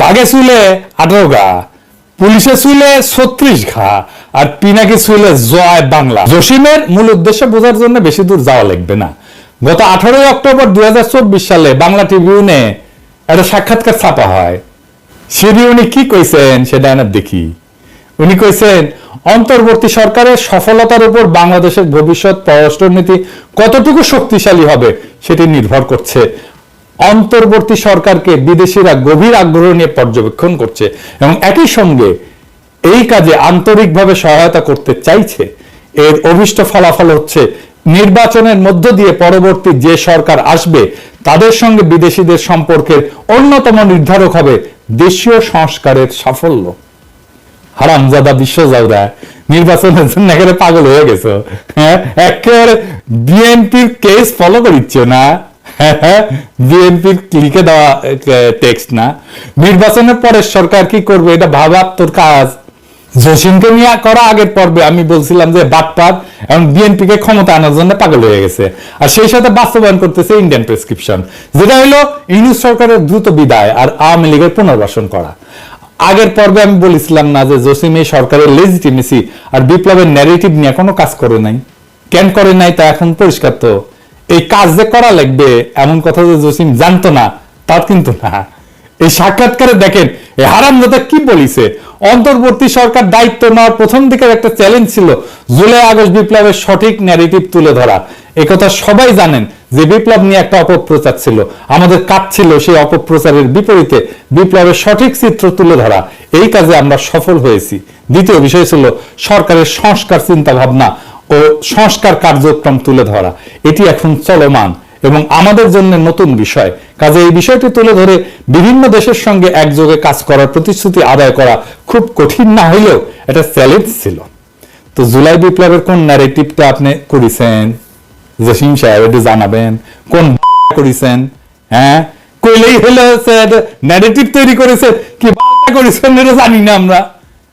বাঘে চুলে আঠারো গা, পুলিশে চুলে ছত্রিশ ঘা, আর পিনাকি চুলে জয় বাংলা। জসিমের মূল উদ্দেশ্য বোঝার জন্য বেশি দূর যাওয়া লাগবে না। গত আঠারোই অক্টোবর দুই সালে বাংলা ট্রিবিউনে একটা সাক্ষাৎকার ছাপা হয়। সেটি উনি কি কইছেন সেটা আমরা দেখি। উনি কইছেন, অন্তর্বর্তী সরকারের সফলতার উপর বাংলাদেশের ভবিষ্যৎ পররাষ্ট্রনীতি কতটুকু শক্তিশালী হবে সেটি নির্ভর করছে অন্তর্বর্তী সরকারকে বিদেশিরা গভীর আগ্রহ নিয়ে পর্যবেক্ষণ করছে এবং একই সঙ্গে এই কাজে আন্তরিকভাবে সহায়তা করতে চাইছে। এর অভিষ্ট ফলাফল হচ্ছে নির্বাচনের মধ্য দিয়ে পরবর্তী যে সরকার আসবে, তাদের সঙ্গে বিদেশিদের সম্পর্কের অন্যতম নির্ধারক হবে দেশীয় সংস্কারের সাফল্য। হারামজাদা বিশ্বজাদা নির্বাচনের জন্য একেবারে পাগল হয়ে গেছো। হ্যাঁ একেবারে বিএনপির কেস ফলো করিচ্ছ না? বিএনপির লিখে দেওয়া টেক্সট না। নির্বাচনের পরে সরকার কি করবে? এটা ভাবার তোর কাজ। জসিমকে নিয়ে করা আগের পর্বে আমি বলছিলাম যে বাটপার এবং বিএনপিকে ক্ষমতা আনার জন্য পাগল হয়ে গেছে। আর সেই সাথে বাস্তবায়ন করতেছে ইন্ডিয়ান প্রেসক্রিপশন যেটা হলো ইউনিট সরকারের দ্রুত বিদায় আর আওয়ামী লীগের পুনর্বাসন করা। আগের পর্বে আমি বলেছিলাম না যে জসিম এই সরকারের লেজিটিমেসি আর বিপ্লবের ন্যারেটিভ নিয়ে কোনো কাজ করে নাই। কেন করে নাই তা এখন পরিষ্কার তো। এই কাজ যে করা লাগবে, এমন কথা যে জসিম জানতো না তা কিন্তু না। এই সাক্ষাৎকারে দেখেন, এই হারামজাদা কি বলিছে? অন্তর্বর্তী সরকার দায়িত্ব নেওয়ার প্রথম দিকের একটা চ্যালেঞ্জ ছিল, জুলাই আগস্ট বিপ্লবের সঠিক ন্যারেটিভ তুলে ধরা। একথা সবাই জানেন যে বিপ্লব নিয়ে একটা অপপ্রচার ছিল। আমাদের কাজ ছিল সেই অপপ্রচারের বিপরীতে বিপ্লবের সঠিক চিত্র তুলে ধরা। এই কাজে আমরা সফল হয়েছি। দ্বিতীয় বিষয় ছিল সরকারের সংস্কার চিন্তা ভাবনা ও সংস্কার কার্যক্রম তুলে ধরা। এটি এখন চলমান এবং আমাদের জন্য নতুন বিষয়। কাজে এই বিষয়টি তুলে ধরে বিভিন্ন দেশের সঙ্গে একযোগে কাজ করার প্রতিশ্রুতি আদায় করা খুব কঠিন না হইলেও এটা চ্যালেঞ্জ ছিল। তো জুলাই বিপ্লবের কোন ন্যারেটিভটা আপনি করেছেন? জসিম সাহেব একটু জানাবেন, কোন করেছেন? হ্যাঁ? কইলেই হলো ন্যারেটিভ তৈরি করেছে কি করেছেন এটা জানি না আমরা।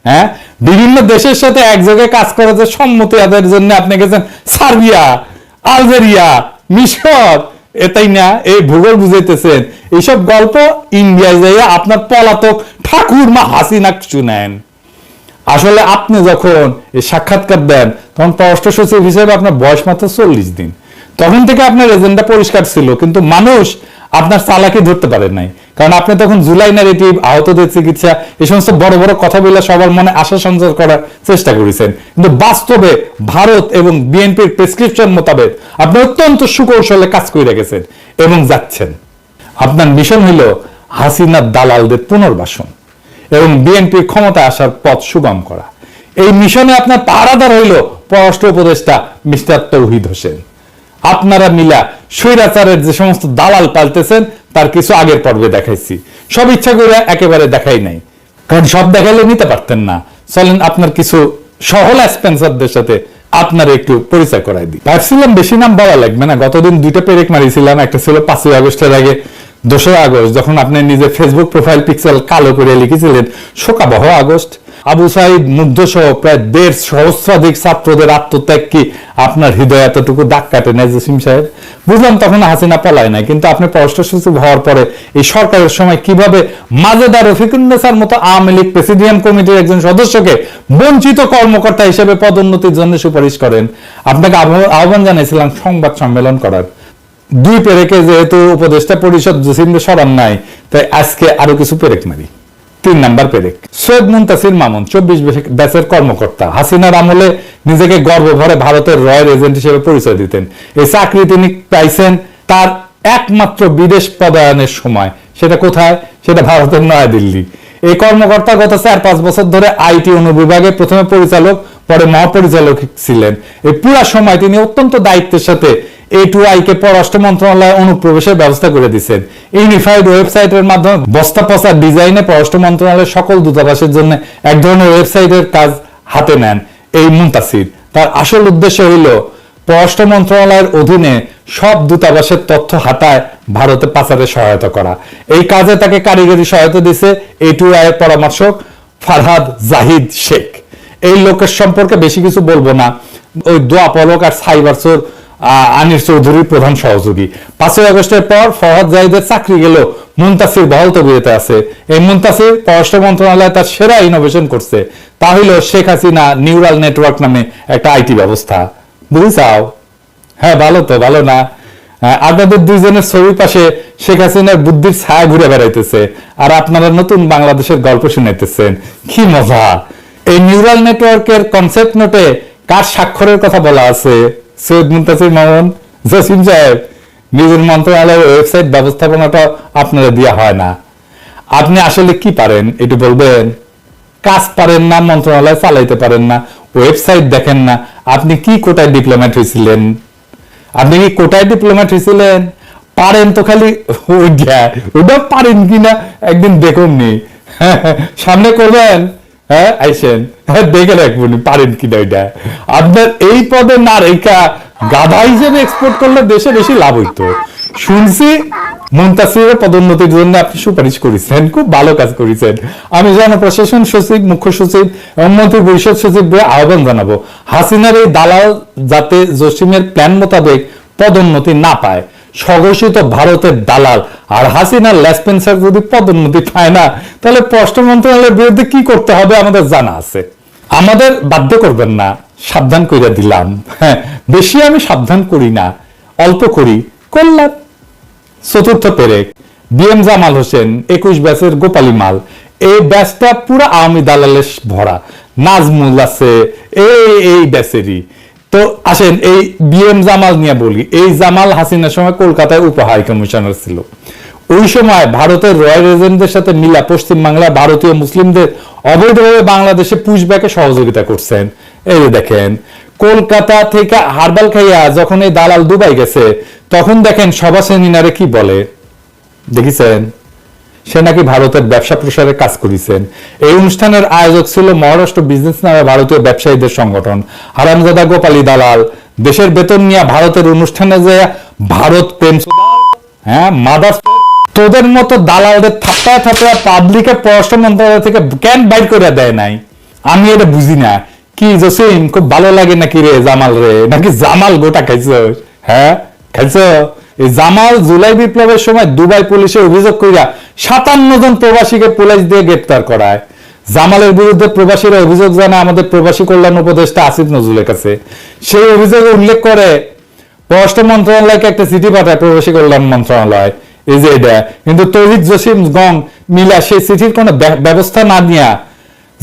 হ্যাঁ? বিভিন্ন দেশের সাথে একযোগে কাজ করার যে সম্মতি আদায়ের জন্য আপনি গেছেন সার্বিয়া, আলজেরিয়া, মিশর। এটাই না, এই ভূগোল বুঝাইতেছেন। এইসব গল্প ইন্ডিয়ায় যাইয়া আপনার পলাতক ঠাকুর মা হাসিনা শুনেন আসলে আপনি যখন এই সাক্ষাৎকার দেন, তখন পররাষ্ট্র সচিব হিসেবে আপনার বয়স মাত্র চল্লিশ দিন। তখন থেকে আপনার এজেন্ডা পরিষ্কার ছিল, কিন্তু মানুষ আপনার চালাকি ধরতে পারে নাই। কারণ আপনি তখন জুলাই ন্যারেটিভ আহতদের চিকিৎসা, এই সমস্ত বড় বড় কথা বলে সবার মনে আশা সঞ্চার করার চেষ্টা করেছেন। কিন্তু বাস্তবে ভারত এবং বিএনপির প্রেসক্রিপশন মোতাবেক আপনি অত্যন্ত সুকৌশলে কাজ করে রেখেছেন এবং যাচ্ছেন। আপনার মিশন হইল হাসিনার দালালদের পুনর্বাসন এবং বিএনপির ক্ষমতায় আসার পথ সুগম করা। এই মিশনে আপনার পাহারাদার হইল পররাষ্ট্র উপদেষ্টা মিস্টার তৌহিদ হোসেন। আপনারা মিলা স্বৈরাচারের যে সমস্ত দালাল পাল্টেছেন, তার কিছু আগের পর্বে দেখাইছি। সব ইচ্ছা করে একেবারে দেখাই নাই। কারণ সব দেখাইলে নিতে পারতেন না। চলেন আপনার কিছু সহল স্পেন্সারদের সাথে আপনার একটু পরিচয় করাই দিই। ভাবছিলাম বেশি নাম বলা লাগবে না। গতদিন দুইটা পেরেক মারিছিলাম। একটা ছিল পাঁচই আগস্টের আগে, দোসরা আগস্ট, যখন আপনি নিজের ফেসবুক প্রোফাইল পিক্সেল কালো করে লিখেছিলেন, শোকাবহ আগস্ট। আবু সাইদ মুগ্ধ সহ প্রায় দেড় সহস্রাধিক ছাত্রদের আত্মত্যাগ কি আপনার হৃদয় এতটুকু দাগ কাটে নাই জসিম সাহেব? বুঝলাম তখন হাসিনা পলায় নাই, কিন্তু আপনি পররাষ্ট্র সচিব হওয়ার পরে এই সরকারের সময় কীভাবে মাজেদার রফিকুন্নেসার মতো আওয়ামী লীগ প্রেসিডিয়াম কমিটির একজন সদস্যকে বঞ্চিত কর্মকর্তা হিসেবে পদোন্নতির জন্য সুপারিশ করেন? আপনাকে আহ্বান জানিয়েছিলাম সংবাদ সম্মেলন করার। দুই পেরেকে যেহেতু উপদেষ্টা পরিষদ জসিমকে সরান নাই, তাই আজকে আরও কিছু পেরেক মারি। তিন নাম্বার পেরেক। সৈয়দ মুন্তাসির মামুন, চব্বিশ ব্যাচের কর্মকর্তা। হাসিনার আমলে নিজেকে গর্ব ভরে ভারতের রয়্যাল এজেন্ট হিসেবে পরিচয় দিতেন। এই চাকরি তিনি পাইছেন তার একমাত্র বিদেশ পদায়নের সময়। সেটা কোথায়? সেটা ভারতের নয়াদিল্লি। এই কর্মকর্তা গত চার পাঁচ বছর ধরে আইটি অনুবিভাগে প্রথমে পরিচালক পরে মহাপরিচালক ছিলেন। এই পুরা সময় তিনি অত্যন্ত দায়িত্বের সাথে এ টু আই কে পররাষ্ট্র মন্ত্রণালয়ে অনুপ্রবেশের ব্যবস্থা করে দিচ্ছেন ইউনিফাইড ওয়েবসাইটের মাধ্যমে বস্তা পচা ডিজাইনে পররাষ্ট্র মন্ত্রণালয়ের সকল দূতাবাসের জন্য এক ধরনের ওয়েবসাইটের কাজ হাতে নেন এই মুন্তাসির। তার আসল উদ্দেশ্য হইল পররাষ্ট্র মন্ত্রণালয়ের অধীনে সব দূতাবাসের তথ্য হাতায় ভারতে পাচারে সহায়তা করা। এই কাজে তাকে কারিগরি সহায়তা দিছে এ টু আই এর পরামর্শক ফারহাদ জাহিদ শেখ। এই লোকের সম্পর্কে বেশি কিছু বলব না। ওই দোয়া পলক আর সাইবারসোর আনির চৌধুরীর প্রধান সহযোগী। পাঁচই আগস্টের পর ফরহাদ জাহিদের চাকরি গেল মুন্তাসির বহল তবিয়তে আছে। এই মুন্তাসির পররাষ্ট্র মন্ত্রণালয় তার সেরা ইনোভেশন করছে। তা হইল শেখ হাসিনা নিউরাল নেটওয়ার্ক নামে একটা আইটি ব্যবস্থা। বুঝিসাও হ্যাঁ ভালো তো, ভালো না। আপনাদের দুইজনের ছবির পাশে শেখ হাসিনার বুদ্ধির ছায়া ঘুরে বেড়াইতেছে। আর আপনারা নতুন বাংলাদেশের গল্প শুনাইতেছেন। কি মজা! এই নিউরাল নেটওয়ার্কের কনসেপ্ট নোটে কার স্বাক্ষরের কথা বলা আছে? সৈয়দ মুন্তাসির মামুন, জসিম সাহেব, নিজের মন্ত্রণালয়ের ওয়েবসাইট ব্যবস্থাপনাটা আপনারা দেওয়া হয় না। আপনি আসলে কি পারেন? একটু বলবেন। কাজ পারেন না, মন্ত্রণালয় চালাইতে পারেন না ওয়েবসাইট দেখেন না। আপনি কি কোটায় ডিপ্লোম্যাট হয়েছিলেন? আপনি কি কোটায় ডিপ্লোম্যাট হয়েছিলেন? পারেন তো খালি ওইটা। ওটা পারেন কিনা একদিন দেখুন নি। সামনে করবেন। হ্যাঁ আইসেন। হ্যাঁ দেখে পারেন ওইটা। আপনার এই পদে না রেখা, গাধা হিসেবে এক্সপোর্ট করলে দেশে বেশি লাভ হইতো। শুনছি পদোন্নতির জন্য আপনি সুপারিশ করেছেন, খুব ভালো কাজ করেছেন। আমি জনপ্রশাসন সচিব, মুখ্য সচিব এবং মন্ত্রী পরিষদ সচিব আহ্বান জানাব, হাসিনার এই দালাল যাতে জসিমের প্ল্যান মোতাবেক পদোন্নতি না পায়। স্বঘোষিত ভারতের দালাল আর হাসিনার লেসপেন্সার যদি পদোন্নতি পায় না, তাহলে পররাষ্ট্র মন্ত্রণালয়ের বিরুদ্ধে কি করতে হবে আমাদের জানা আছে। আমাদের বাধ্য করবেন না, সাবধান কইরা দিলাম। হ্যাঁ বেশি আমি সাবধান করি না, অল্প করি। করলাম চতুর্থ পেরেক বিএম জামাল হোসেন, একুশ ব্যাচের গোপালী মাল। এই ব্যাচটা পুরো আওয়ামী দালালের ভরা। নাজমুল আছে, এই এই ব্যাচেরই। তো আসেন, এই বিএম জামাল নিয়ে বলি। এই জামাল হাসিনার সময় কলকাতায় উপ হাই কমিশনার ছিল। ওই সময় ভারতের রয়্যাল এজেন্টদের সাথে মিলা পশ্চিম বাংলায় ভারতীয় মুসলিমদের অবৈধভাবে বাংলাদেশে পুষব্যাকে সহযোগিতা করছেন। এই দেখেন, কলকাতা থেকে হারবাল খাইয়া যখন এই দালাল দুবাই গেছে, তখন দেখেন সভা সেমিনারে কি বলে? দেখেছেন? সে নাকি ভারতের ব্যবসা প্রসারের কাজ করেছেন। এই অনুষ্ঠানের আয়োজক ছিল মহারাষ্ট্র বিজনেস নামে ভারতীয় ব্যবসায়ীদের সংগঠন। হারামজাদা গোপালী দালাল, দেশের বেতন নিয়ে ভারতের অনুষ্ঠানে যে ভারত প্রেম হ্যাঁ মাদার তোদের মতো দালালদের থাপ্পায় থাপ্পায় পাবলিকে পররাষ্ট্র মন্ত্রণালয় থেকে কেন বাইর করে দেয় নাই। আমি এটা বুঝি না। কি জসিম খুব ভালো লাগে নাকি রে জামাল রে? নাকি জামাল গোটা খাইছ? হ্যাঁ খাইছ? জামাল জুলাই বিপ্লবের সময় দুবাই পুলিশে অভিযোগ কইরা সাতান্ন জন প্রবাসীকে পুলিশ দিয়ে গ্রেপ্তার করায়। জামালের বিরুদ্ধে প্রবাসীরা অভিযোগ জানায়, আমাদের প্রবাসী কল্যাণ উপদেষ্টা আসিফ নজরুলের কাছে। সেই অভিযোগে উল্লেখ করে, পররাষ্ট্র মন্ত্রণালয়কে একটা চিঠি পাঠায় প্রবাসী কল্যাণ মন্ত্রণালয়। এই যে এটা। কিন্তু তৌহিদ জসিম গং মিলা সেই চিঠির কোনো ব্যবস্থা না নিয়া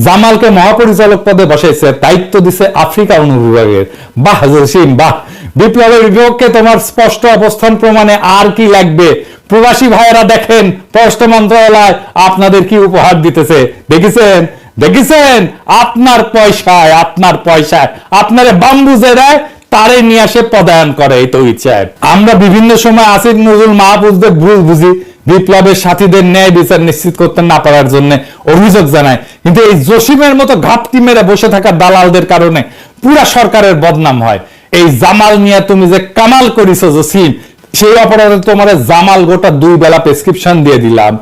জামালকে মহাপরিচালক পদে বসাইছে, দায়িত্ব দিছে আফ্রিকা অনুবিভাগের। বাহ জসিম বাহ। বিপ্লবের বিপক্ষে তোমার স্পষ্ট অবস্থান প্রমাণে আর কি লাগবে? প্রবাসী ভাইয়েরা দেখেন, পররাষ্ট্র মন্ত্রণালয় আপনাদের কি উপহার দিতেছে? দেখেছেন? দেখেছেন? আপনার পয়সায় আপনার পয়সায়। আপনার বাম্বু দেয় তারে নিয়ে আসে পদায়ন করে, এই তো ইচ্ছায় আমরা বিভিন্ন সময় আসিফ নজরুল মাহফুজদের ভুল বুঝি। বিপ্লবের সাথীদের ন্যায় বিচার নিশ্চিত করতে না পারার জন্য অভিযোগ জানায়। কিন্তু এই জসিমের মতো ঘাপটি মেরে বসে থাকা দালালদের কারণে পুরা সরকারের বদনাম হয়। এই জামাল নিয়ে তুমি যে কামাল করিছো জসিম, সেই অপরাধে তোমার জামাল গোটা দুই বেলা প্রেসক্রিপশন দিয়ে দিলাম।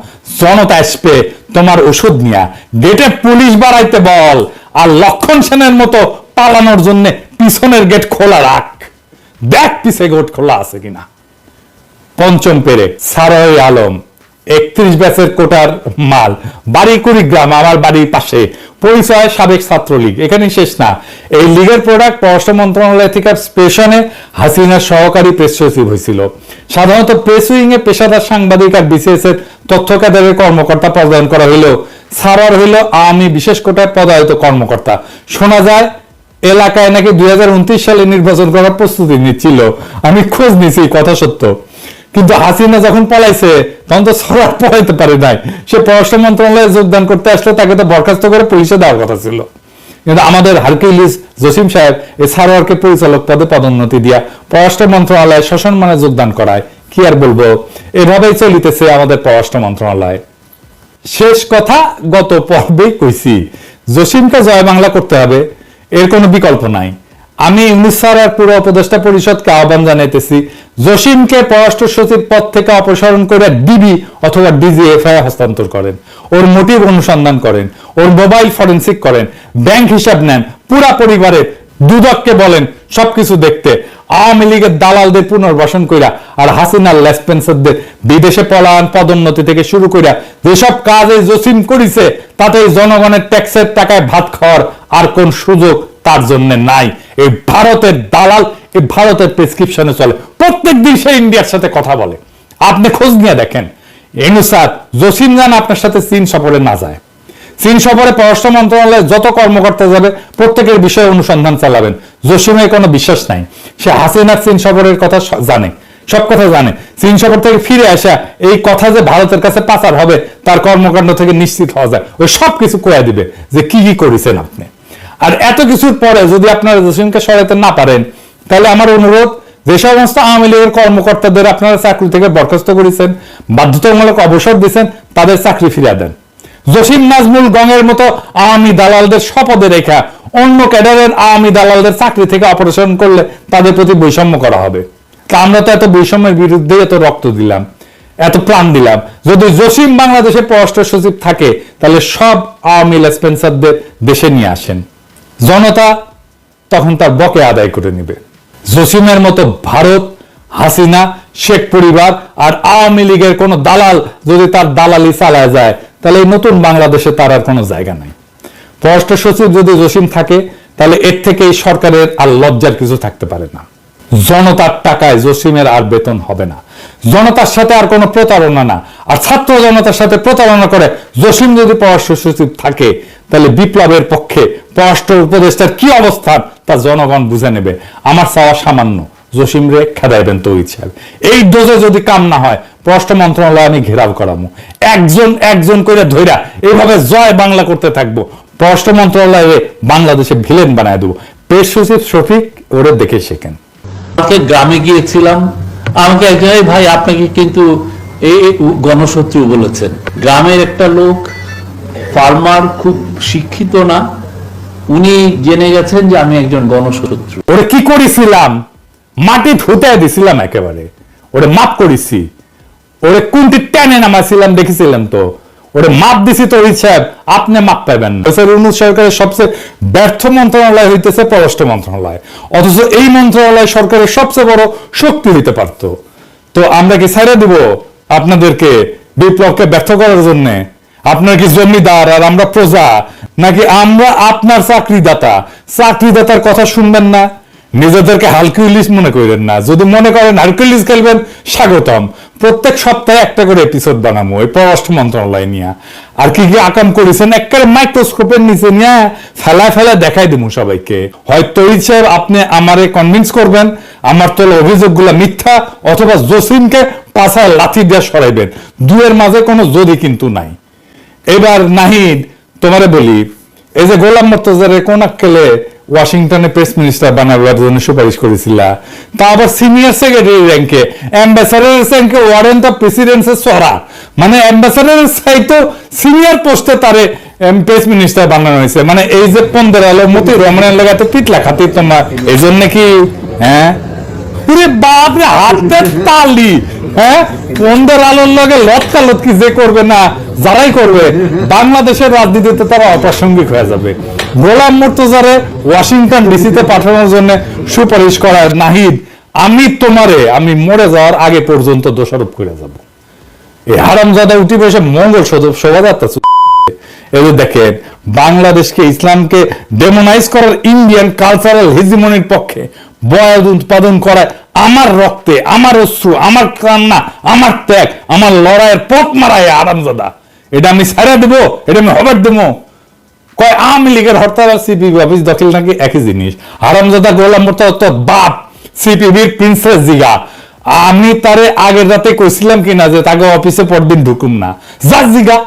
জনতা আসবে তোমার ওষুধ নিয়া। গেটে পুলিশ বাড়াইতে বল আর লক্ষণ সেনের মতো পালানোর জন্য পিছনের গেট খোলা রাখ। দেখ পিছে গেট খোলা আছে কিনা। পঞ্চম পেরে সারয় আলম। একত্রিশ ব্যাচের কোটার মাল। বাড়ি কুড়িগ্রাম আমার বাড়ির পাশে। পরিচয় সাবেক ছাত্রলীগ। এখানে শেষ না। এই লীগের প্রোডাক্ট পররাষ্ট্র মন্ত্রণালয় থেকে স্পেশনে হাসিনার সহকারী প্রেস সচিব হয়েছিল। সাধারণত প্রেস উইং এ পেশাদার সাংবাদিক আর বিসিএস এর তথ্য কেন্দ্রের কর্মকর্তা পদায়ন করা হইলেও সারার হইল আওয়ামী বিশেষ কোটায় পদায়িত কর্মকর্তা। শোনা যায়, এলাকায় নাকি দুই হাজার উনত্রিশ সালে নির্বাচন করার প্রস্তুতি নিচ্ছিল। আমি খোঁজ নিছি, কথা সত্য। কিন্তু হাসিনা যখন পলাইছে, তখন তো সরার পলাইতে পারে নাই। সে পররাষ্ট্র মন্ত্রণালয়ে যোগদান করতে আসলে তাকে তো বরখাস্ত করে পুলিশে দেওয়ার কথা ছিল। কিন্তু আমাদের হারকিউলিস জসিম সাহেব এই সারোয়ারকে পরিচালক পদে পদোন্নতি দিয়া পররাষ্ট্র মন্ত্রণালয়ে মানে যোগদান করায়। কি আর বলব? এভাবেই চলিতেছে আমাদের পররাষ্ট্র মন্ত্রণালয়। শেষ কথা, গত পর্বেই কইছি, জসিমকে জয় বাংলা করতে হবে, এর কোনো বিকল্প নাই। আমি ইউনিস স্যার আর পুরো উপদেষ্টা পরিষদকে আহ্বান জানাইতেছি, জসিমকে পররাষ্ট্র সচিব পদ থেকে অপসারণ করে ডিবি অথবা ডিজিএফআই হস্তান্তর করেন, ওর মোটিভ অনুসন্ধান করেন, ওর মোবাইল ফরেন্সিক করেন, ব্যাংক হিসাব নেন, পুরা পরিবারের দুদককে বলেন, সবকিছু দেখতে, আওয়ামী লীগের দালালদের পুনর্বাসন কইরা আর হাসিনার লেসপেন্সারদের বিদেশে পলায়ন পদোন্নতি থেকে শুরু কইরা যেসব কাজে জসিম করিছে তাতে জনগণের ট্যাক্সের টাকায় ভাত খাওয়ার আর কোন সুযোগ তার জন্য নাই। এই ভারতের দালাল এই ভারতের প্রেসক্রিপশনে চলে। প্রত্যেক দিন সে ইন্ডিয়ার সাথে কথা বলে। আপনি খোঁজ নিয়ে দেখেন। এনুসার জসিম জান আপনার সাথে চীন সফরে না যায়। চীন সফরে পররাষ্ট্র মন্ত্রণালয়ে যত কর্মকর্তা যাবে, প্রত্যেকের বিষয়ে অনুসন্ধান চালাবেন। জসিমের কোনো বিশ্বাস নাই। সে হাসিনার চীন সফরের কথা জানে। সব কথা জানে। চীন সফর থেকে ফিরে আসা এই কথা যে ভারতের কাছে পাচার হবে, তার কর্মকাণ্ড থেকে নিশ্চিত হওয়া যায়। ওই সব কিছু কয়ে দিবে যে কি কি করেছেন আপনি। আর এত কিছুর পরে যদি আপনারা জসিমকে সরাতে না পারেন, তাহলে আমার অনুরোধ যে সমস্ত আওয়ামী লীগের কর্মকর্তাদের আপনারা চাকরি থেকে বরখাস্ত করেছেন, বাধ্যতামূলক অবসর দিয়েছেন, তাদের চাকরি ফিরিয়ে দেন। জসিম নাজমুল গঙের মতো আওয়ামী দালালদের শপথে রেখা অন্য ক্যাডারের আওয়ামী দালালদের চাকরি থেকে অপারেশন করলে তাদের প্রতি বৈষম্য করা হবে। তা আমরা তো এত বৈষম্যের বিরুদ্ধে এত রক্ত দিলাম, এত প্রাণ দিলাম। যদি জসিম বাংলাদেশে পররাষ্ট্র সচিব থাকে, তাহলে সব আওয়ামী লেসপেন্সারদের দেশে নিয়ে আসেন। জনতা তখন তার বকে আদায় করে নেবে। জসিমের মতো ভারত, হাসিনা, শেখ পরিবার আর আওয়ামী লীগের কোনো দালাল যদি তার দালালি চালায় যায়, তাহলে এই নতুন বাংলাদেশে তার আর কোনো জায়গা নাই। পররাষ্ট্র সচিব যদি জসিম থাকে, তাহলে এর থেকে এই সরকারের আর লজ্জার কিছু থাকতে পারে না। জনতার টাকায় জসিমের আর বেতন হবে না। জনতার সাথে আর কোনো প্রতারণা না। আর ছাত্র জনতার সাথে প্রতারণা করে জসিম যদি পররাষ্ট্র সচিব থাকে, তাহলে বিপ্লবের পক্ষে পররাষ্ট্র উপদেষ্টার কি অবস্থান তা জনগণ বুঝে নেবে। আমার চাওয়া সামান্য। জসিম রে খেদাইবেন তো ইচ্ছা এই ডোজে যদি কাম না হয়, পররাষ্ট্র মন্ত্রণালয় আমি ঘেরাও করাবো একজন একজন করে ধইরা এইভাবে জয় বাংলা করতে থাকব, পররাষ্ট্র মন্ত্রণালয়ে বাংলাদেশে ভিলেন বানায় দেবো। পেশ সচিব শফিক, ওরে দেখে শেখেন। গ্রামে গিয়েছিলাম আমাকে একজন ভাই, আপনাকে কিন্তু এই গণশত্রু বলেছেন। গ্রামের একটা লোক, ফার্মার, খুব শিক্ষিত না, উনি জেনে গেছেন যে আমি একজন গণশত্রু। ওরে কি করেছিলাম? মাটি ধুতে দিছিলাম একেবারে। ওরে মাপ করেছি। ওরে কোনটি টেনে নামাছিলাম, দেখেছিলাম তো। মাপ দিছি তো ওই সাহেব, আপনি মাপ পাবেন না। সরকারের সবচেয়ে ব্যর্থ মন্ত্রণালয় হইতেছে পররাষ্ট্র মন্ত্রণালয়। অথচ এই মন্ত্রণালয় সরকারের সবচেয়ে বড় শক্তি হইতে পারতো। তো আমরা কি ছেড়ে দিব আপনাদেরকে বিপ্লবকে ব্যর্থ করার জন্য? আপনার কি জমিদার আর আমরা প্রজা? নাকি আমরা আপনার চাকরিদাতা? চাকরিদাতার কথা শুনবেন না? নিজেদেরকে হালকিউলিস মনে করেন না। যদি মনে করেন হালকিউলিস খেলবেন, স্বাগতম। প্রত্যেক সপ্তাহে একটা করে এপিসোড বানাবো ওই পররাষ্ট্র মন্ত্রণালয় নিয়ে। আর কি কি আকাম করেছেন, একেবারে মাইক্রোস্কোপের নিচে নিয়ে ফেলায় ফেলায় দেখাই দেবো সবাইকে। হয়তো এই সাহেব আপনি আমারে কনভিন্স করবেন, আমার তোলা অভিযোগগুলো মিথ্যা, অথবা জসিমকে পাছায় লাথি দিয়ে সরাইবেন। দুয়ের মাঝে কোনো যদি কিন্তু নাই। এবার নাহিদ, তোমারে বলি, এই যে গোলাম মর্তজারে কোন আক্কেলে ওয়াশিংটনে প্রেস মিনিস্টার বানাবার জন্য সুপারিশ করেছিল। তা আবার সিনিয়র সেক্রেটারি র্যাঙ্কে অ্যাম্বাসাডার র্যাঙ্কে ওয়ারেন্ট অফ প্রেসিডেন্সের সরা। মানে অ্যাম্বাসাডারের সাইতো সিনিয়র পোস্টে তারে প্রেস মিনিস্টার বানানো হয়েছে। মানে এই যে পন্দের আলো মতি রমনের লাগাতে পিটলা খাতির তোমার এই জন্য কি হ্যাঁ? ওরে বাপ রে হাতের তালি। হ্যাঁ? আলোর লগে যে করবে না, যারাই করবে, বাংলাদেশের রাজনীতিতে তারা অপ্রাসঙ্গিক হয়ে যাবে। গোলাম ওয়াশিংটন ডিসিতে পাঠানোর জন্য সুপারিশ করার নাহিদ, আমি তোমারে, আমি মরে যাওয়ার আগে পর্যন্ত দোষারোপ করে যাব। এই হারামজাদা উঠি বসে মঙ্গল শোভাযাত্রা যে দেখেন, বাংলাদেশকে, ইসলামকে ডেমোনাইজ করার ইন্ডিয়ান কালচারাল হিজিমনির পক্ষে বয়াদ উৎপাদন করায় আমার রক্তে, আমার অশ্রু, আমার কান্না, আমার ত্যাগ, আমার লড়াইয়ের পথ মারায় আরামজাদা। এটা আমি ছাড়া দেবো, এটা আমি হবার দেবো। কয়, আওয়ামী লীগের হরতাল আর সিপিবি অফিস দখল নাকি একই জিনিস। হারামজাদা গোলাম মোর্তজা তো বাপ সিপিবির প্রিন্সেস জিগা। আমি তারে আগের রাতে কইছিলাম কিনা যে তাকে অফিসে পরদিন ঢুকুম না। যা জিগা,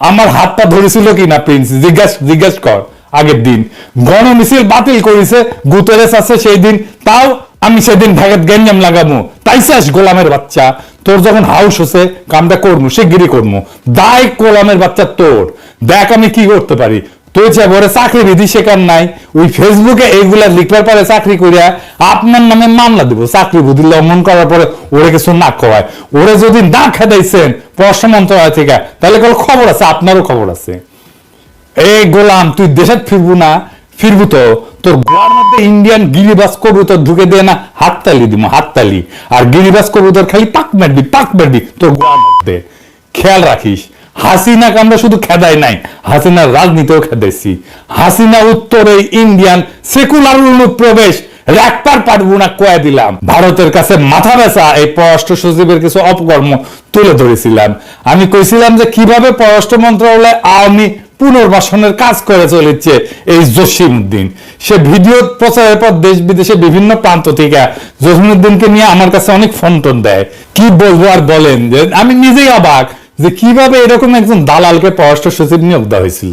আমার হাতটা ধরেছিল কিনা প্রিন্স? জিজ্ঞাস জিজ্ঞাস কর আগের দিন। গণ মিছিল বাতিল করেছে, গুতেরেস আছে সেই দিন। তাও আমি সেদিন ঢাকাত গেঞ্জাম লাগামু তাই শেষ গোলামের বাচ্চা। তোর যখন হাউস হচ্ছে কামটা করমু শিগগিরি করমু। দায় গোলামের বাচ্চা তোর। দেখ আমি কি করতে পারি। যে বলে চাকরি বিধি শেখার নাই, ওই ফেসবুকে এইগুলা লিখবার পরে চাকরি করিয়া আপনার নামে মামলা দিব। চাকরি বুদ্ধি লঙ্ঘন করার পরে ওরে কিছু না কয়। ওরে যদি না খেদাইছেন পররাষ্ট্র মন্ত্রণালয় থেকে, তাহলে কোনো খবর আছে, আপনারও খবর আছে। এই গোলাম, তুই দেশে ফিরবো না ফিরবু তো? তোর গোয়ার মধ্যে ইন্ডিয়ান গিরিবাস কবুতর ঢুকে দিয়ে না, হাততালি দিব, হাততালি। আর গিরিবাস কবুতর খালি পাক মারবি পাক মারবি তোর গোয়ার মধ্যে। খেয়াল রাখিস, হাসিনাকে আমরা শুধু খেদাই নাই, হাসিনার রাজনীতিও খেদাইছি। হাসিনা উত্তরে ইন্ডিয়ান সেকুলার অনুপ্রবেশ রাখবার পারব না, কয়ে দিলাম। ভারতের কাছে মাথা বেচা এই পররাষ্ট্র সচিবের কিছু অপকর্ম তুলে ধরেছিলাম। আমি কইছিলাম যে কীভাবে পররাষ্ট্র মন্ত্রণালয় আওয়ামী পুনর্বাসনের কাজ করে চলেছে এই জসিম উদ্দিন সে ভিডিও প্রচারের পর দেশ বিদেশে বিভিন্ন প্রান্ত থেকে জসিম উদ্দিনকে নিয়ে আমার কাছে অনেক ফোন টোন দেয়। কি বলব আর বলেন? যে আমি নিজেই অবাক যে কীভাবে এরকম একজন দালালকে পররাষ্ট্র সচিব নিয়োগ দেওয়া হয়েছিল।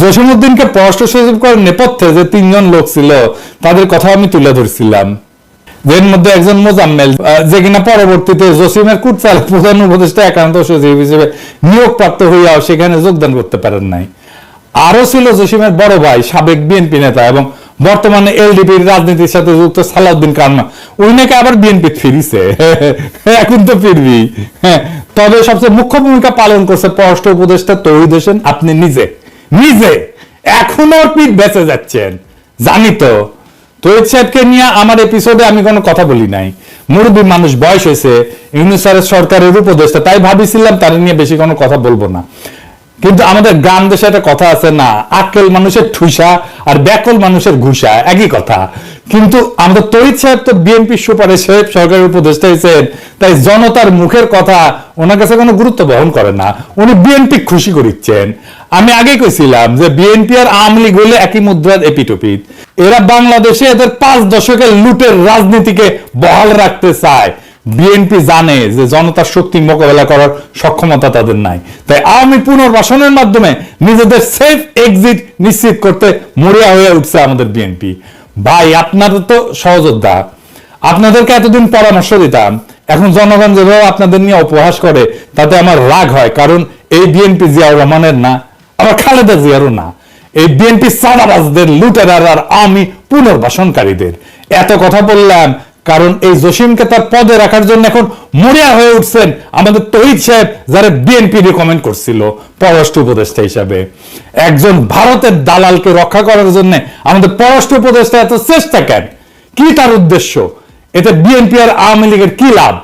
জসিমউদ্দিনকে পররাষ্ট্র সচিব করার নেপথ্যে যে তিনজন লোক ছিল, তাদের কথা আমি তুলে ধরছিলাম। এর মধ্যে একজন মোজাম্মেল যে কিনা পরবর্তীতে জসিমের কুটচাল প্রধান উপদেষ্টা একান্ত সচিব হিসেবে নিয়োগ প্রাপ্ত হইয়াও সেখানে যোগদান করতে পারেন নাই। আরও ছিল জসিমের বড় ভাই সাবেক বিএনপি নেতা এবং বর্তমানে এলডিপির রাজনীতির সাথে যুক্ত সালাউদ্দিন কারমা ওই নাকি আবার বিএনপি ফিরিছে? এখন তো ফিরবি হ্যাঁ, তবে সবচেয়ে মুখ্য ভূমিকা পালন করছে পররাষ্ট্র উপদেষ্টা তৌহিদ হোসেন। আপনি নিজে নিজে এখনও পিঠ বেঁচে যাচ্ছেন জানি তো। তৈয়দ সাহেবকে নিয়ে আমার এপিসোডে আমি কোনো কথা বলি নাই। মুরব্বী মানুষ বয়স হয়েছে ইউনিসারের সরকারের উপদেষ্টা তাই ভাবিছিলাম তার নিয়ে বেশি কোনো কথা বলব না। কিন্তু আমাদের গ্রাম দেশে একটা কথা আছে না, আক্কেল মানুষের ঠুসা আর ব্যাকল মানুষের ঘুষা, একই কথা। কিন্তু আমাদের তরিত সাহেব তো বিএনপি সুপারে সাহেব সরকারের উপদেষ্টা হয়েছেন, তাই জনতার মুখের কথা ওনার কাছে কোনো গুরুত্ব বহন করে না। উনি বিএনপি খুশি করিচ্ছেন। আমি আগে কইছিলাম যে বিএনপি আর আওয়ামী লীগ হলে একই মুদ্রার এপিটপিট। এরা বাংলাদেশে এদের পাঁচ দশকের লুটের রাজনীতিকে বহাল রাখতে চায়। বিএনপি জানে যে জনতার শক্তি মোকাবেলা করার সক্ষমতা তাদের নাই। তাই আওয়ামী পুনর্বাসনের মাধ্যমে নিজেদের সেফ এক্সিট নিশ্চিত করতে মরিয়া হয়ে উঠছে আমাদের বিএনপি। ভাই আপনাদের তো সহযোদ্ধা। আপনাদেরকে এতদিন পরামর্শ দিতাম, এখন জনগণ যেভাবে আপনাদের নিয়ে উপহাস করে, তাতে আমার রাগ হয়, কারণ এই বিএনপি জিয়াউর রহমানের না, আবার খালেদা জিয়ারও না। এই বিএনপি সাদাবাজদের, লুটেরার আর আমি পুনর্বাসনকারীদের। এত কথা বললাম কারণ এই জসিমকে তার পদে রাখার জন্য এখন মরিয়া হয়ে উঠছেন আমাদের তহিদ সাহেব, যারা বিএনপি রিকমেন্ড করছিল, পররাষ্ট্র উপদেষ্টা হিসাবে। একজন ভারতের দালালকে রক্ষা করার জন্য আমাদের পররাষ্ট্র উপদেষ্টা এত চেষ্টা কেন? কি তার উদ্দেশ্য? এতে বিএনপি আর আওয়ামী লীগের কি লাভ?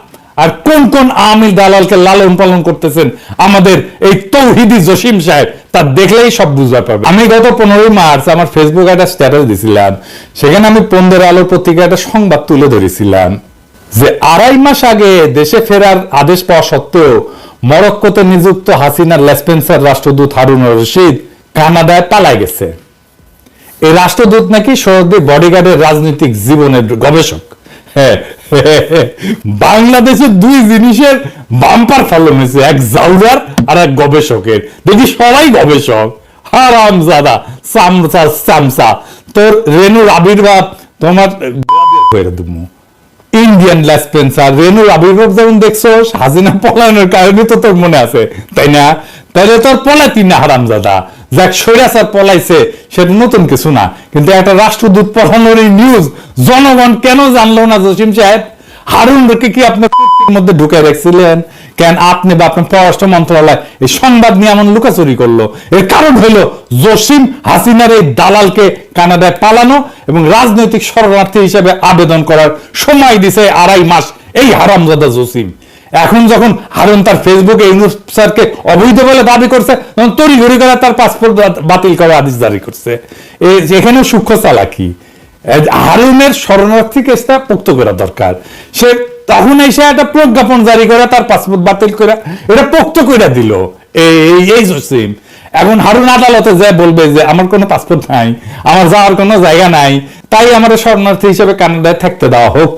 আর কোন কোন আওয়ামী দালালকে লালন পালন করতেছেন? আমাদের এই তৌহিদি জসিম সাহেব তা দেখলেই সব বুঝতে পারবে। আমি গত পনেরোই মার্চ আমার ফেসবুক একটা স্ট্যাটাস দিছিলাম। সেখানে আমি পন্দের আলোর পত্রিকা একটা সংবাদ তুলে ধরেছিলাম যে আড়াই মাস আগে দেশে ফেরার আদেশ পাওয়া সত্ত্বেও মরক্কোতে নিযুক্ত হাসিনার লেসপেন্সার রাষ্ট্রদূত হারুন রশিদ কানাডায় পালায় গেছে। এই রাষ্ট্রদূত নাকি সৌদির বডিগার্ডের রাজনৈতিক জীবনের গবেষক। হ্যাঁ, বাংলাদেশের দুই জিনিসের বাম্পার ফলন হয়েছে, এক জাউদার আর এক গবেষকের। দেখি সবাই গবেষক। হারাম জাদা, সামসা সামসা। তোর রেনুর আবির্ভাব তোমার করে দেবো ইন্ডিয়ান লেসপেন্সার রেনুর আবির্ভাব যেমন দেখছ, হাসিনা পলায়নের কারণে তো তোর মনে আছে, তাই না? তাহলে তোর পলাতি না হারাম জাদা। যাক সৈরাচার পলাইছে সেটা নতুন কিছু না। কিন্তু একটা রাষ্ট্রদূত পড়ানোর এই নিউজ জনগণ কেন জানলো না জসিম সাহেব হারুন রেখে কি আপনি মধ্যে ঢুকে রাখছিলেন? কেন আপনি বা আপনার পররাষ্ট্র মন্ত্রণালয় এই সংবাদ নিয়ে এমন লুকাচুরি করল? এর কারণ হলো জসিম হাসিনার এই দালালকে কানাডায় পালানো এবং রাজনৈতিক শরণার্থী হিসেবে আবেদন করার সময় দিছে আড়াই মাস এই হারামজাদা জসিম। এখন যখন হারুন তার ফেসবুকে ইউনুস স্যারকে অবৈধ বলে দাবি করছে, তখন তড়ি ঘড়ি করে তার পাসপোর্ট বাতিল করার আদেশ জারি করছে। এখানেও সূক্ষ্ম চালাকি। হারুনের শরণার্থী কেসটা পোক্ত করা দরকার। সে তখন এসে একটা প্রজ্ঞাপন জারি করে, তার পাসপোর্ট বাতিল করে, এটা পোক্ত করে দিল। এই এই জসিম এখন হারুন আদালতে যায় বলবে যে, আমার কোনো পাসপোর্ট নাই, আমার যাওয়ার কোনো জায়গা নাই, তাই আমার শরণার্থী হিসেবে কানাডায় থাকতে দেওয়া হোক।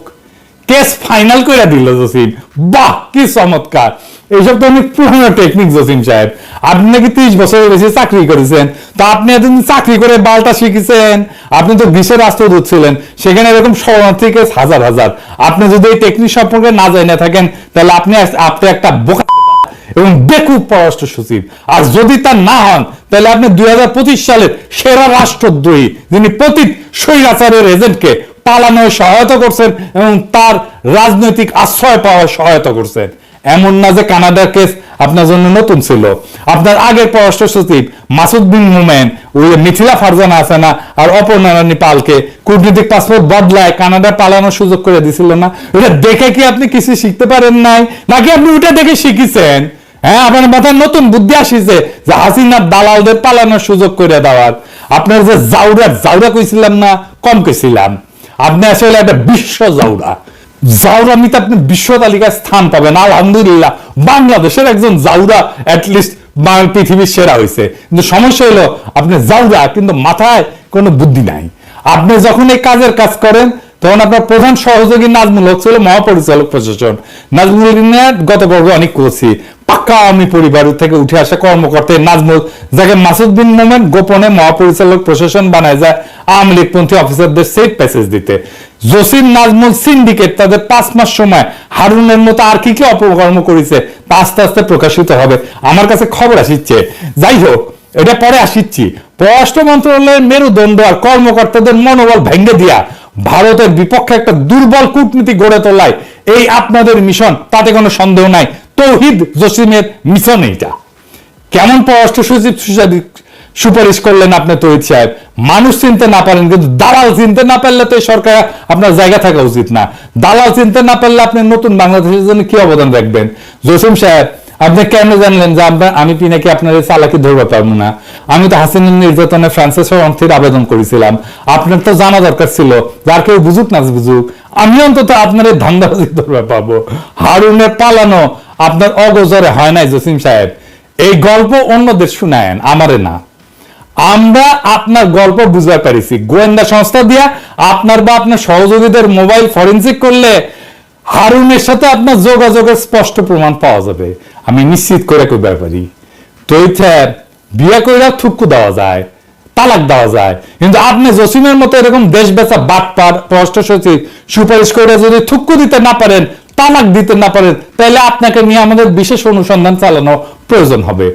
কেস ফাইনাল করে দিল জসিম। বাহ, কি চমৎকার। এইসব তো অনেক পুরনো টেকনিক জসিম সাহেব। আপনি নাকি ত্রিশ বছরের বেশি চাকরি করেছেন। তা আপনি এতদিন চাকরি করে বালটা শিখেছেন। আপনি তো বিশ্বের রাষ্ট্রদূত ছিলেন। সেখানে এরকম শরণার্থী কেস হাজার হাজার। আপনি যদি এই টেকনিক সম্পর্কে না জানে থাকেন, তাহলে আপনি আপনি একটা বোকা এবং বেকুব পররাষ্ট্র সচিব। আর যদি তা না হন, তাহলে আপনি দুই হাজার পঁচিশ সালের সেরা রাষ্ট্রদ্রোহী, যিনি পতীত স্বৈরাচারের এজেন্টকে পালানোয় সহায়তা করছেন এবং তার রাজনৈতিক আশ্রয় পাওয়ার সহায়তা করছেন। এমন না যে কানাডার কেস আপনার জন্য নতুন ছিল। আপনার আগের পররাষ্ট্র সচিব মাসুদ বিন মোমেন ওই মিথিলা ফারজানা আছে না, আর অপর্ণা রানী পালকে কূটনীতিক পাসপোর্ট বদলায় কানাডা পালানোর সুযোগ করে দিছিল না। ওটা দেখে কি আপনি কিছু শিখতে পারেন নাই? নাকি আপনি ওটা দেখে শিখেছেন? হ্যাঁ আপনার মাথায় নতুন বুদ্ধি আসিছে যে হাসিনার দালালদের পালানোর সুযোগ করে দেওয়ার। আপনার যে জাউরা জাউরা কইছিলাম না, কম কইছিলাম। আপনি আসলে একটা বিশ্ব জাউরা। জাউরামিতে আপনি বিশ্ব তালিকায় স্থান পাবেন। আলহামদুলিল্লাহ, বাংলাদেশের একজন জাউরা অ্যাটলিস্ট পৃথিবীর সেরা হয়েছে। কিন্তু সমস্যা হলো, আপনি জাউরা, কিন্তু মাথায় কোনো বুদ্ধি নাই। আপনি যখন এই কাজের কাজ করেন তখন আপনার প্রধান সহযোগী নাজমুল হক ছিল মহাপরিচালক প্রশাসন। নাজমুল গত পর্বে অনেক করছি। পাক্কা আমি পরিবার থেকে উঠে আসা কর্মকর্তা নাজমুল যাকে মাসুদ বিন মোমেন গোপনে মহাপরিচালক প্রশাসন বানায় যায়, আওয়ামী লীগপন্থী অফিসারদের সেফ প্যাসেজ দিতে। জসিম নাজমুল সিন্ডিকেট তাদের পাঁচ মাস সময়, হারুনের মতো আর কি কি অপকর্ম করেছে তা আস্তে আস্তে প্রকাশিত হবে। আমার কাছে খবর আসিচ্ছে। যাই হোক, এটা পরে আসিচ্ছি। পররাষ্ট্র মন্ত্রণালয়ের মেরুদণ্ড আর কর্মকর্তাদের মনোবল ভেঙে দিয়া। ভারতের বিপক্ষে একটা দুর্বল কূটনীতি গড়ে তোলায় এই আপনাদের মিশন, তাতে কোনো সন্দেহ নাই। তৌহিদ জসিমের মিশন এইটা। কেমন পররাষ্ট্র সচিব সুপারিশ করলেন আপনি তৈরি সাহেব? মানুষ চিনতে না পারেন, কিন্তু দালাল চিনতে না পারলে তো এই সরকার আপনার জায়গা থাকা উচিত না। দালাল চিনতে না পারলে আপনি নতুন বাংলাদেশের জন্য কি অবদান রাখবেন? জসিম সাহেব আপনি কেন জানলেন যে আমরা- আমি পিনাকি আপনার চালাকি ধরতে পারব না আমি তো হাসিনের নির্যাতনে ফ্রান্সের শরণার্থীর আবেদন করেছিলাম। আপনার তো জানা দরকার ছিল, যার কেউ বুঝুক না বুঝুক। আমি অন্তত আপনার এই ধান্দাবাজি ধরবে পাবো। হারুনের পালানো আপনার অগোচরে হয় নাই, জসিম সাহেব। এই গল্প অন্যদের শুনায়েন, আমারে না। আমরা আপনার গল্প বুঝতে পারিছি। গোয়েন্দা সংস্থা দিয়া আপনার বা আপনার সহযোগীদের মোবাইল ফরেন্সিক করলে হারুনের সাথে আপনার যোগাযোগের স্পষ্ট প্রমাণ পাওয়া যাবে। আমি নিশ্চিত করে কইবার পারি। তৈথের বিয়ে কইরা থুক্কু দেওয়া যায়, তালাক দেওয়া যায়। কিন্তু আপনি জসিমের মতো এরকম দেশ বেচা বাট পার পররাষ্ট্র সচিব, সুপারিশ করে যদি থুক্কু দিতে না পারেন, তালাক দিতে না পারেন তাহলে আপনাকে নিয়ে আমাদের বিশেষ অনুসন্ধান চালানো প্রয়োজন হবে।